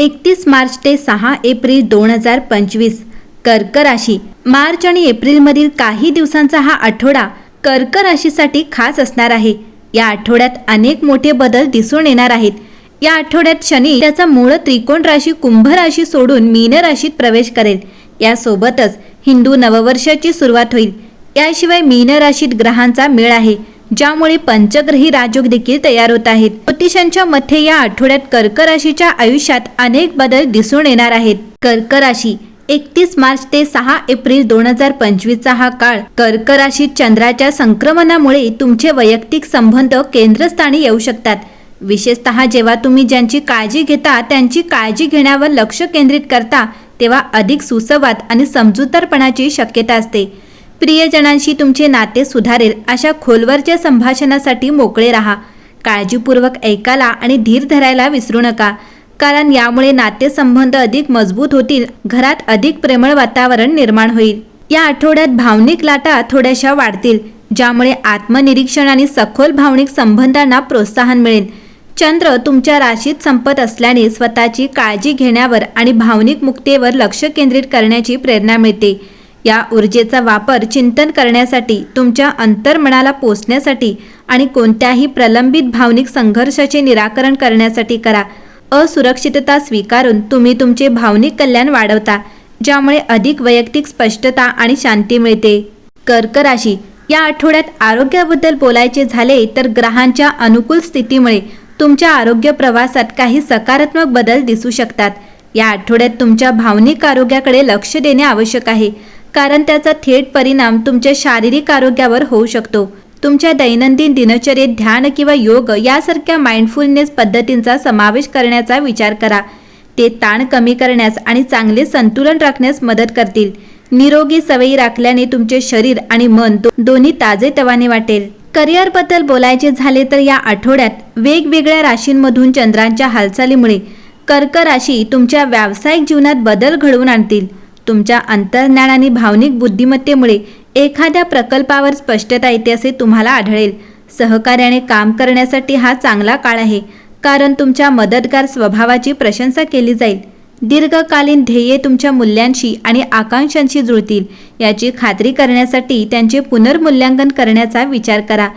एकतीस मार्च ते सहा एप्रिल दोन हजार पंचवीस. कर्क राशी. मार्च आणि एप्रिलमधील काही दिवसांचा हा आठवडा कर्क राशीसाठी खास असणार आहे. या आठवड्यात अनेक मोठे बदल दिसून येणार आहेत. या आठवड्यात शनी त्याचा मूळ त्रिकोण राशी कुंभ राशी सोडून मीन राशीत प्रवेश करेल. यासोबतच हिंदू नववर्षाची सुरुवात होईल. याशिवाय मीन राशीत ग्रहांचा मेळ आहे. ज्यामुळे पंचग्रही राजयोग देखील तयार होत आहेत. ज्योतिषांच्या मते या आठवड्यात कर्क राशीच्या आयुष्यात अनेक बदल दिसून येणार आहेत. कर्क राशी एकतीस मार्च ते सहा एप्रिल दोन हजार पंचवीसचा हा काळ. कर्क राशीत चंद्राच्या संक्रमणामुळे तुमचे वैयक्तिक संबंध केंद्रस्थानी येऊ शकतात. विशेषतः जेव्हा तुम्ही ज्यांची काळजी घेता त्यांची काळजी घेण्यावर लक्ष केंद्रित करता तेव्हा अधिक सुसंवाद आणि समजूतदारपणाची शक्यता असते. प्रियजनांशी तुमचे नाते सुधारेल अशा खोलवरच्या संभाषणासाठी मोकळे राहा. काळजीपूर्वक ऐकायला आणि धीर धरायला विसरू नका. कारण यामुळे नातेसंबंध अधिक मजबूत होतील घरात अधिक प्रेमळ वातावरण निर्माण होईल. या आठवड्यात भावनिक लाटा थोड्याशा वाढतील ज्यामुळे आत्मनिरीक्षण आणि सखोल भावनिक संबंधांना प्रोत्साहन मिळेल. चंद्र तुमच्या राशीत संपत असल्याने स्वतःची काळजी घेण्यावर आणि भावनिक मुक्तेवर लक्ष केंद्रित करण्याची प्रेरणा मिळते. या ऊर्जेचा वापर चिंतन करण्यासाठी तुमच्या अंतर्मनाला पोचण्यासाठी आणि कोणत्याही प्रलंबित भावनिक संघर्षाचे निराकरण करण्यासाठी करा. असुरक्षितता स्वीकारून तुम्ही तुमचे भावनिक कल्याण वाढवता ज्यामुळे अधिक वैयक्तिक स्पष्टता आणि शांती मिळते. कर्क राशी या आठवड्यात आरोग्याबद्दल बोलायचे झाले तर ग्रहांच्या अनुकूल स्थितीमुळे तुमच्या आरोग्य प्रवासात काही सकारात्मक बदल दिसू शकतात. या आठवड्यात तुमच्या भावनिक आरोग्याकडे लक्ष देणे आवश्यक आहे. कारण त्याचा थेट परिणाम तुमच्या शारीरिक आरोग्यावर होऊ शकतो. तुमच्या दैनंदिन दिनचर्येत ध्यान किंवा योग यासारख्या माइंडफुलनेस पद्धतींचा समावेश करण्याचा विचार करा. ते ताण कमी करण्यास आणि चांगले संतुलन राखण्यास मदत करतील. निरोगी सवयी राखल्याने तुमचे शरीर आणि मन दोन्ही दोन्ही ताजेतवाने वाटेल. करिअरबद्दल बोलायचे झाले तर या आठवड्यात वेगवेगळ्या राशींमधून चंद्रांच्या हालचालीमुळे कर्क राशी तुमच्या व्यावसायिक जीवनात बदल घडवून आणतील. तुमच्या अंतर्ज्ञान आणि भावनिक बुद्धिमत्तेमुळे एखाद्या प्रकल्पावर स्पष्टता येते असे तुम्हाला आढळेल. सहकार्याने काम करण्यासाठी हा चांगला काळ आहे कारण तुमच्या मदतगार स्वभावाची प्रशंसा केली जाईल. दीर्घकालीन ध्येये तुमच्या मूल्यांशी आणि आकांक्षांशी जुळतील. याची खात्री करण्यासाठी त्यांचे पुनर्मूल्यांकन करण्याचा विचार करा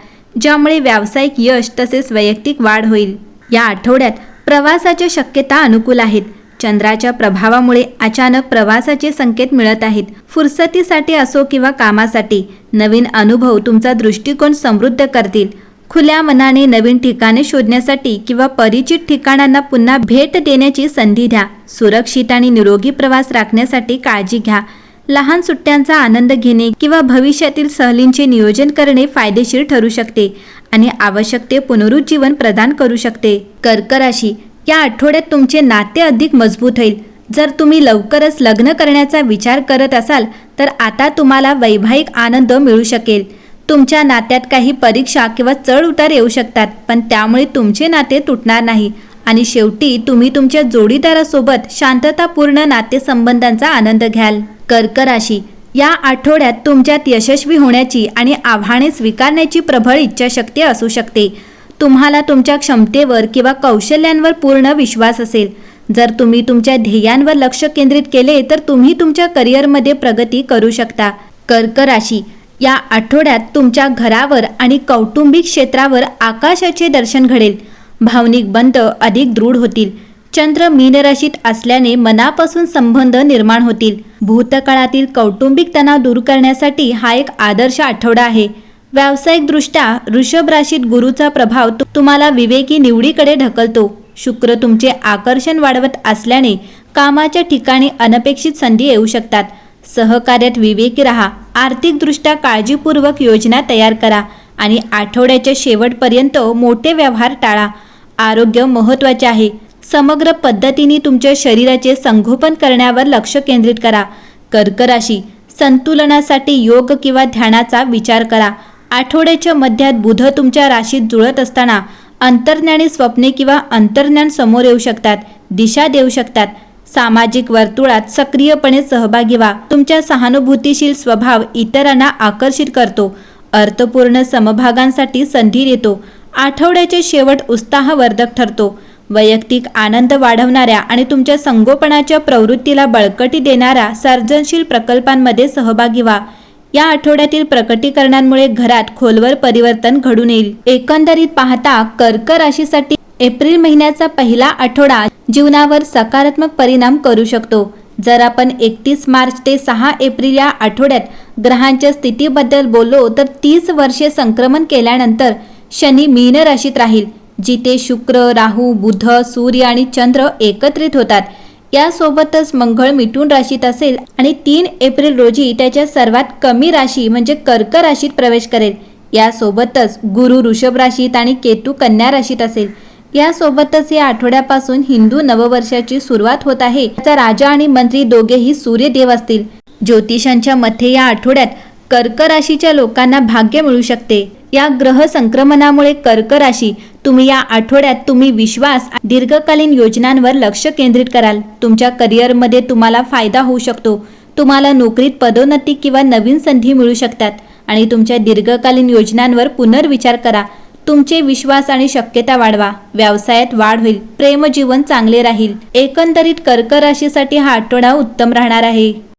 ज्यामुळे व्यावसायिक यश तसेच वैयक्तिक वाढ होईल. या आठवड्यात प्रवासाच्या शक्यता अनुकूल आहेत. चंद्राच्या प्रभावामुळे अचानक प्रवासाचे संकेत मिळत आहेत. फुरसतीसाठी असो किंवा कामासाठी नवीन अनुभव तुमचा दृष्टिकोन समृद्ध करतील. खुल्या मनाने नवीन ठिकाणे शोधण्यासाठी किंवा परिचित ठिकाणांना पुन्हा भेट देण्याची संधी द्या. सुरक्षित आणि निरोगी प्रवास राखण्यासाठी काळजी घ्या. लहान सुट्ट्यांचा आनंद घेणे किंवा भविष्यातील सहलींचे नियोजन करणे फायदेशीर ठरू शकते आणि आवश्यक ते पुनरुज्जीवन प्रदान करू शकते. कर्क राशी या आठवड्यात तुमचे नाते अधिक मजबूत होईल. जर तुम्ही लवकरच लग्न करण्याचा विचार करत असाल तर आता तुम्हाला वैवाहिक आनंद मिळू शकेल. तुमच्या नात्यात काही परीक्षा किंवा चढ उतार येऊ शकतात पण त्यामुळे तुमचे नाते तुटणार नाही. आणि शेवटी तुम्ही तुमच्या जोडीदारासोबत शांततापूर्ण नातेसंबंधांचा आनंद घ्याल. कर्क राशी या आठवड्यात तुमच्यात यशस्वी होण्याची आणि आव्हाने स्वीकारण्याची प्रबळ इच्छाशक्ती असू शकते. तुम्हाला तुमच्या क्षमतेवर किंवा कौशल्यांवर पूर्ण विश्वास असेल. जर तुम्ही तुमच्या ध्येयांवर लक्ष केंद्रित केले तर तुम्ही तुमच्या करिअरमध्ये प्रगती करू शकता. कर्क राशी या आठवड्यात तुमच्या घरावर आणि कौटुंबिक क्षेत्रावर आकाशाचे दर्शन घडेल. भावनिक बंध अधिक दृढ होतील. चंद्र मीन राशीत असल्याने मनापासून संबंध निर्माण होतील. भूतकाळातील कौटुंबिक तणाव दूर करण्यासाठी हा एक आदर्श आठवडा आहे. व्यावसायिकदृष्ट्या वृषभ राशीत गुरुचा प्रभाव तुम्हाला विवेकी निवडीकडे ढकलतो. शुक्र तुमचे आकर्षण वाढवत असल्याने कामाच्या ठिकाणी अनपेक्षित संधी येऊ शकतात. सहकार्यात विवेकी राहा. आर्थिकदृष्ट्या काळजीपूर्वक योजना तयार करा आणि आठवड्याच्या शेवटपर्यंत मोठे व्यवहार टाळा. आरोग्य महत्त्वाचे आहे. समग्र पद्धतीने तुमच्या शरीराचे संगोपन करण्यावर लक्ष केंद्रित करा. कर्क राशी संतुलनासाठी योग किंवा ध्यानाचा विचार करा. आठवड्याच्या मध्यात बुध तुमच्या राशीत जुळत असताना अंतर्ज्ञानी स्वप्ने किंवा अंतर्ज्ञान समोर येऊ शकतात दिशा देऊ शकतात. सामाजिक वर्तुळात सक्रियपणे सहभागी व्हा. तुमच्या सहानुभूतीशील स्वभाव इतरांना आकर्षित करतो. अर्थपूर्ण समभागांसाठी संधी देतो. आठवड्याचे शेवट उत्साहवर्धक ठरतो. वैयक्तिक आनंद वाढवणाऱ्या आणि तुमच्या संगोपनाच्या प्रवृत्तीला बळकटी देणाऱ्या सर्जनशील प्रकल्पांमध्ये सहभागी व्हा. या आठवड्यातील प्रकटीकरणांमुळे घरात खोलवर परिवर्तन घडून येईल. एकंदरीत पाहता कर्क राशीसाठी एप्रिल महिन्याचा पहिला आठवडा जीवनावर सकारात्मक परिणाम करू शकतो. जर आपण एकतीस मार्च ते सहा एप्रिल या आठवड्यात ग्रहांच्या स्थितीबद्दल बोललो तर तीस वर्षे संक्रमण केल्यानंतर शनी मीन राशीत राहील जिथे शुक्र राहू बुध सूर्य आणि चंद्र एकत्रित होतात. यासोबतच मंगळ मिठून राशीत असेल आणि तीन एप्रिल रोजी त्याच्या सर्वात कमी राशी म्हणजे कर्क राशीत प्रवेश करेल. यासोबतच गुरु ऋषभ राशीत आणि केतू कन्या राशीत असेल. यासोबतच या आठवड्यापासून हिंदू नववर्षाची सुरुवात होत आहे. त्याचा राजा आणि मंत्री दोघेही सूर्यदेव असतील. ज्योतिषांच्या मते या आठवड्यात कर्क राशीच्या लोकांना भाग्य मिळू शकते. या ग्रह संक्रमणामुळे कर्क राशी तुम्ही या आठवड्यात तुम्ही विश्वास दीर्घकालीन योजनांवर लक्ष केंद्रित कराल. तुमच्या करिअरमध्ये तुम्हाला फायदा होऊ शकतो. तुम्हाला नोकरीत पदोन्नती किंवा नवीन संधी मिळू शकतात. आणि तुमच्या दीर्घकालीन योजनांवर पुनर्विचार करा. तुमचे विश्वास आणि शक्यता वाढवा. व्यवसायात वाढ होईल. प्रेमजीवन चांगले राहील. एकंदरीत कर्क राशीसाठी हा आठवडा उत्तम राहणार आहे.